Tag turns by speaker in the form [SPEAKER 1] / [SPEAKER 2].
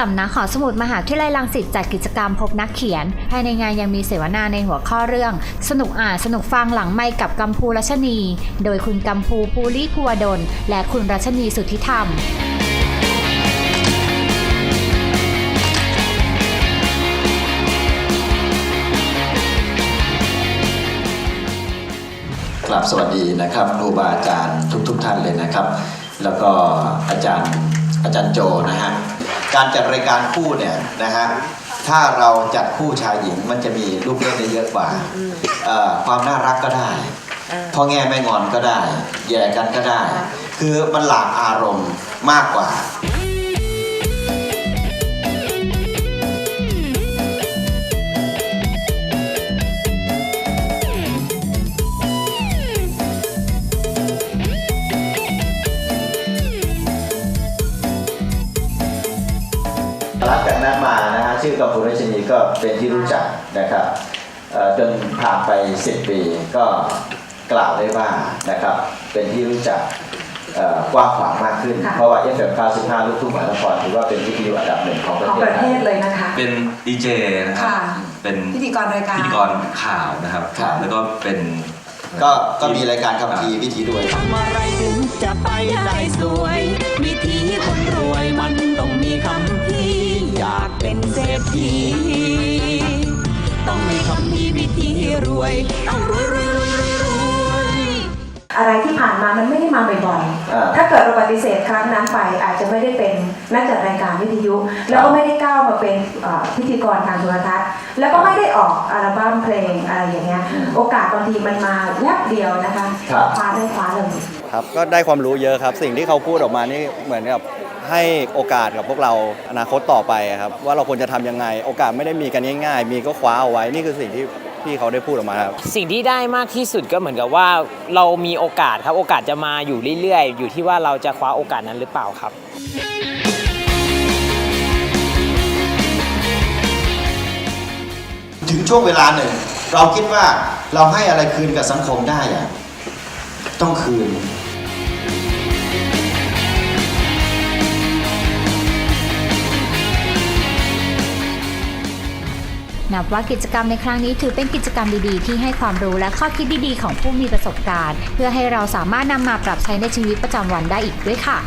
[SPEAKER 1] สำนักหอสมุดมหาวิทยาลัยรังสิตจัดกิจกรรมพบนักเขียน ภายในงานยังมีเสวนาในหัวข้อเรื่อง สนุกอ่านสนุกฟังหลังไม่กับกัมพูรัชนี โดยคุณกัมพูภูริภูวดล และคุณรัชนีสุทธิธรรม
[SPEAKER 2] กลับสวัสดีนะครับครูบาอาจารย์ทุกๆทท่านเลยนะครับ แล้วก็อาจารย์อาจารย์โจนะฮะ การจัดรายการคู่เนี่ยนะฮะถ้าเราจัดคู่ชายหญิงมันจะมีลูกเล่นได้เยอะกว่าเอ่อความน่ารักก็ได้พ่อแง่แม่งอนก็ได้ แย่กันก็ได้ คือมันหลากอารมณ์มากกว่า หลังจากนั้นมานะฮะชื่อกัมพูราชินีก็เป็นที่รู้จักนะครับเอ่อจนผ่านไป 10 ปีก็กล่าวได้ว่านะครับเป็นที่รู้จักเอ่อกว้างขวางมากขึ้น
[SPEAKER 3] ค่ะ
[SPEAKER 2] เพราะว่า FM 95ลูกทุ่งมหานครถือว่าเป็นวิทยุอันดับหนึ่งของประ
[SPEAKER 3] ของ
[SPEAKER 2] เทศ
[SPEAKER 3] ประ
[SPEAKER 2] ไท
[SPEAKER 3] เท
[SPEAKER 2] ย
[SPEAKER 3] ศเลยนะคะ
[SPEAKER 4] เป็นดีเจนะครับ
[SPEAKER 3] ค่ะ
[SPEAKER 4] เป็น
[SPEAKER 3] พิธีกรรายการ
[SPEAKER 4] พิธีกรข่าวนะครับ
[SPEAKER 2] ครับ
[SPEAKER 4] แล้วก็เป็น
[SPEAKER 2] ก็ก็มีรายการคำทีวิธีด้วย
[SPEAKER 5] ทำอะไรถึงจะไปได้สวย วิธีคนรวยมันต้องมีคำพี่อยากเป็น เศรษฐีต้องมีคำพี่วิธีรวย ต้องรวยรวยรวยรวยรวย
[SPEAKER 3] อะไรที่ผ่านมามันไม่ได้มาบ่อย
[SPEAKER 2] อ่า
[SPEAKER 3] ๆ ถ้าเกิดเราปฏิเสธครั้งนั้นไปอาจจะไม่ได้เป็นนักจัดรายการวิทยุ แล้วก็ไม่ได้ก้าวมาเป็นเอ่อพิธีกรทางโทรทัศน์ แล้วก็ไม่ได้ออกอัลบั้มเพลงอะไรอย่างเงี้ย โอกาสบางทีมันมาแวบเดียวนะคะ
[SPEAKER 2] ครับ
[SPEAKER 3] คว้าได้คว้าเลย
[SPEAKER 6] ครับก็ได้ความรู้เยอะครับ สิ่งที่เขาพูดออกมานี่เหมือนกับ ให้โอกาสกับพวกเราอนาคตต่อไปครับว่าเราควรจะทำยังไง โอกาสไม่ได้มีกันง่ายๆ มีก็คว้าเอาไว้นี่คือสิ่งที่พี่เขาได้พูดออกมาครับ
[SPEAKER 7] สิ่งที่ได้มากที่สุดก็เหมือนกับว่าเรามีโอกาสครับ โอกาสจะมาอยู่เรื่อยๆ อยู่ที่ว่าเราจะคว้าโอกาสนั้นหรือเปล่าครับ
[SPEAKER 2] ถึงช่วงเวลาหนึ่ง เราคิดว่าเราให้อะไรคืนกับสังคมได้อะต้องคืน
[SPEAKER 1] นับว่ากิจกรรมในครั้งนี้ถือเป็นกิจกรรมดีๆ ที่ให้ความรู้และข้อคิดดีๆ ของผู้มีประสบการณ์ เพื่อให้เราสามารถนำมาปรับใช้ในชีวิตประจำวันได้อีกด้วยค่ะ